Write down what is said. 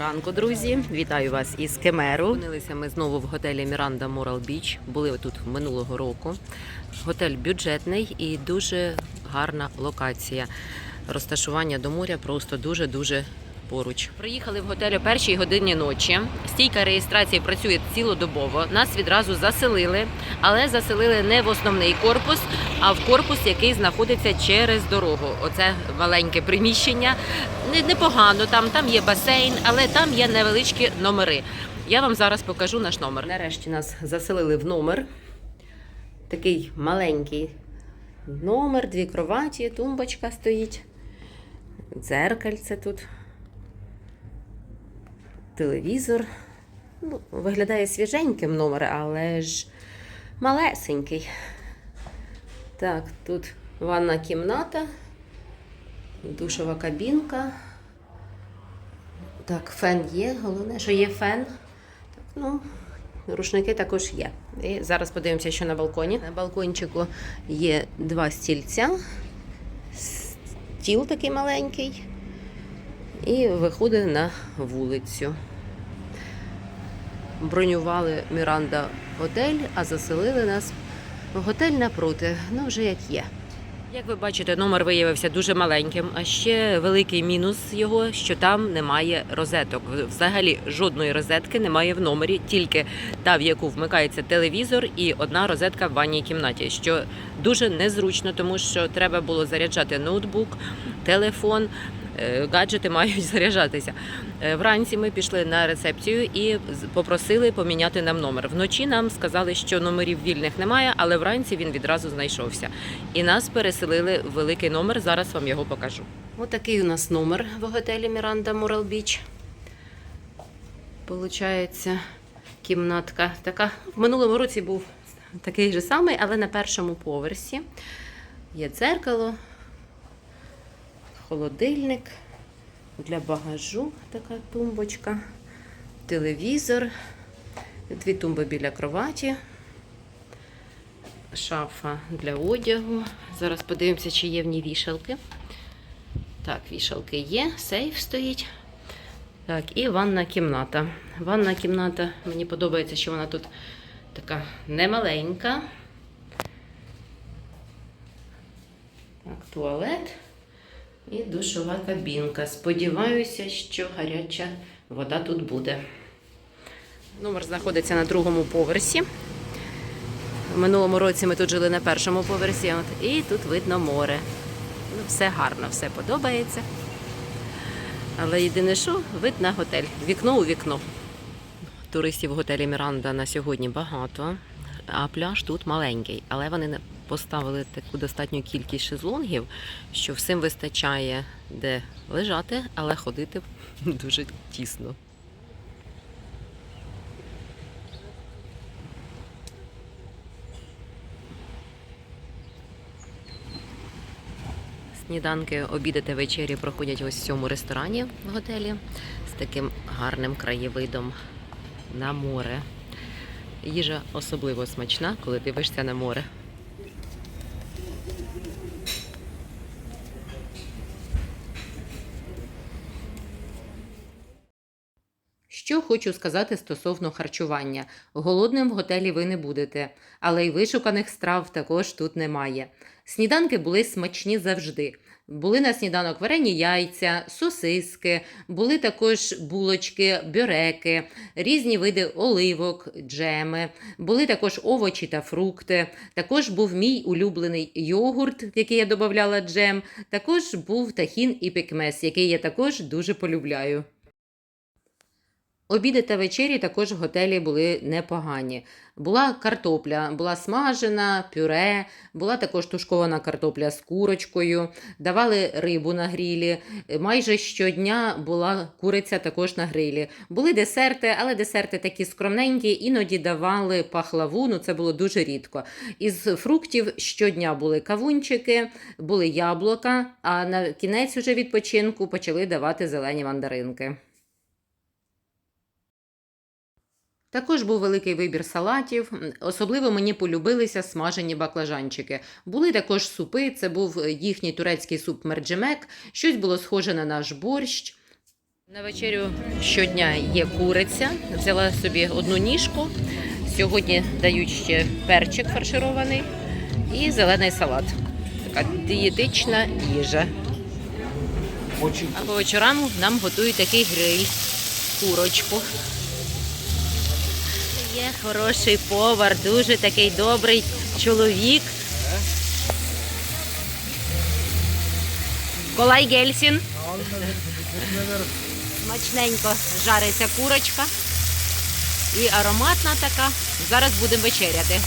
ранку, друзі! Вітаю вас із Кемеру. Опинилися ми знову в готелі Міранда Морал Біч. Були тут минулого року. Готель бюджетний і дуже гарна локація. Розташування до моря просто дуже-дуже поруч. Приїхали в готель о першій годині ночі. Стійка реєстрації працює цілодобово. Нас відразу заселили, але заселили не в основний корпус, а в корпус, який знаходиться через дорогу. Оце маленьке приміщення. Непогано там, там є басейн, але там є невеличкі номери. Я вам зараз покажу наш номер. Нарешті нас заселили в номер. Такий маленький номер, дві кроваті, тумбочка стоїть, дзеркальце тут, телевізор. Ну, виглядає свіженьким номер, але ж малесенький. Так, тут ванна кімната, душова кабінка. Так, фен є, головне, що є фен. Так, ну, рушники також є. І зараз подивимося, що на балконі. На балкончику є два стільця, стіл такий маленький, і виходить на вулицю. Бронювали Міранда готель, а заселили нас в готель напроти. Ну, вже як є. Як ви бачите, номер виявився дуже маленьким, а ще великий мінус його, що там немає розеток. Взагалі жодної розетки немає в номері, тільки та, в яку вмикається телевізор, і одна розетка в ванній кімнаті, що дуже незручно, тому що треба було заряджати ноутбук, телефон. Е, Гаджети мають заряджатися. Е, Вранці ми пішли на рецепцію і попросили поміняти нам номер. Вночі нам сказали, що номерів вільних немає, але вранці він відразу знайшовся. І нас переселили в великий номер. Зараз вам його покажу. Отакий у нас номер в готелі Міранда Мурал Біч. Получається, кімнатка така. В минулому році був такий же самий, але на першому поверсі. Є дзеркало, холодильник для багажу така тумбочка, телевізор, дві тумби біля кроваті, шафа для одягу. Зараз подивимося, чи є в ній вішалки. Так, вішалки є, сейф стоїть. Так, і ванна кімната. Ванна кімната, мені подобається, що вона тут така немаленька. Так, туалет і душова кабінка. Сподіваюся, що гаряча вода тут буде. Номер знаходиться на другому поверсі. В минулому році ми тут жили на першому поверсі, от, і тут видно море. Ну, все гарно, все подобається. Але єдине, що вид на готель. Вікно у вікно. Туристів в готелі Міранда на сьогодні багато, а пляж тут маленький. Але вони поставили таку достатню кількість шезлонгів, що всім вистачає де лежати, але ходити дуже тісно. Сніданки, обіди та вечері проходять ось в цьому ресторані в готелі з таким гарним краєвидом на море. Їжа особливо смачна, коли дивишся на море. Що хочу сказати стосовно харчування. Голодним в готелі ви не будете, але й вишуканих страв також тут немає. Сніданки були смачні завжди. Були на сніданок варені яйця, сосиски, були також булочки, бюреки, різні види оливок, джеми, були також овочі та фрукти. Також був мій улюблений йогурт, який я додавала джем. Також був тахін і пекмес, який я також дуже полюбляю. Обіди та вечері також в готелі були непогані. Була картопля, була смажена, пюре, була також тушкована картопля з курочкою, давали рибу на грілі. Майже щодня була куриця також на грилі. Були десерти, але десерти такі скромненькі, іноді давали пахлаву, ну це було дуже рідко. Із фруктів щодня були кавунчики, були яблука, а на кінець уже відпочинку почали давати зелені мандаринки. Також був великий вибір салатів. Особливо мені полюбилися смажені баклажанчики. Були також супи. Це був їхній турецький суп мерджемек. Щось було схоже на наш борщ. На вечерю щодня є куриця. Взяла собі одну ніжку. Сьогодні дають ще перчик фарширований і зелений салат. Така дієтична їжа. А по вечорам нам готують такий гриль, курочку. Є хороший повар, дуже такий добрий чоловік. Колай Гельсін. Смачненько жариться курочка. І ароматна така. Зараз будемо вечеряти.